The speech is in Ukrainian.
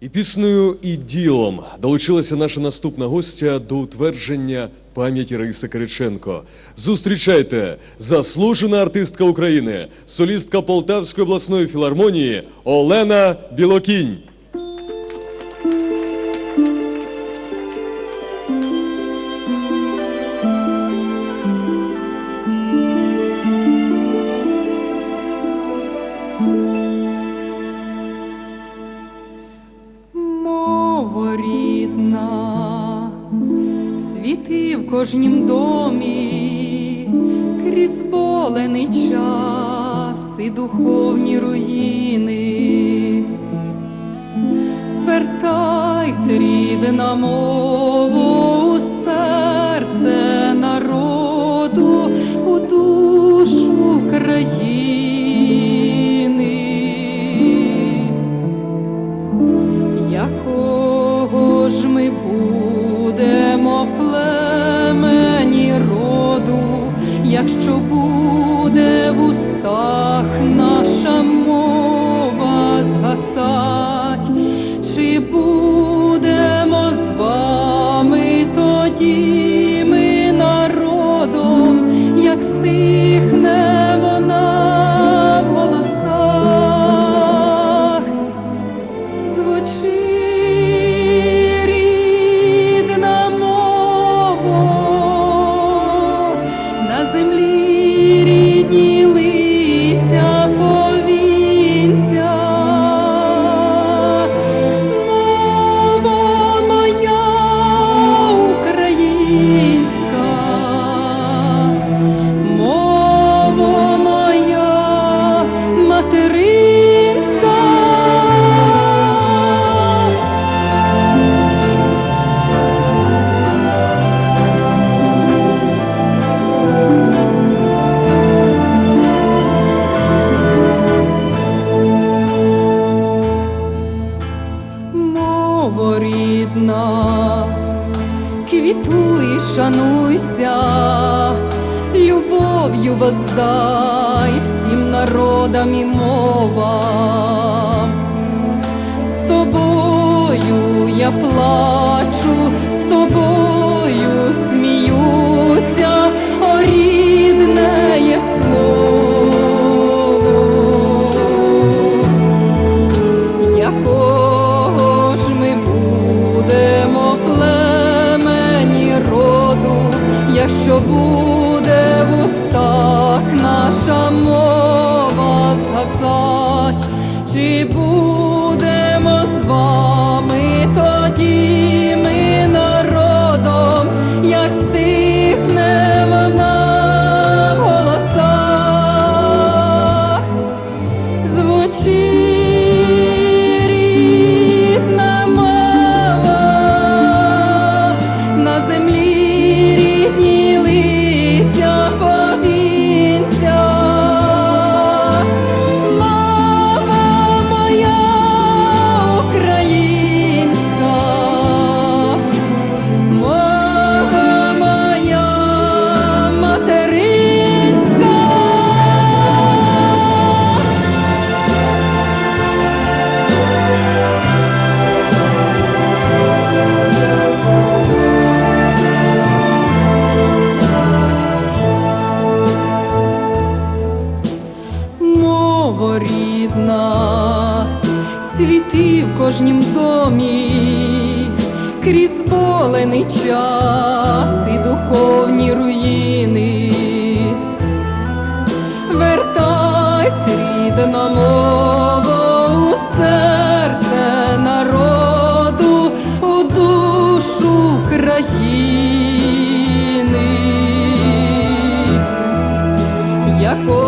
І піснею, і ділом долучилася наша наступна гостя до утвердження пам'яті Раїси Кириченко. Зустрічайте заслужена артистка України, солістка Полтавської обласної філармонії Олена Білокінь. Кожнім домі, крізь болений час і духовні руїни. Вертайся, рідна мова, jak czubu воздай всім народам і мовам. З тобою я плачу, мова чи будемо в домі, крізь болений час і духовні руїни. Вертайся, рідна мова, у серце народу, у душу країни. Якого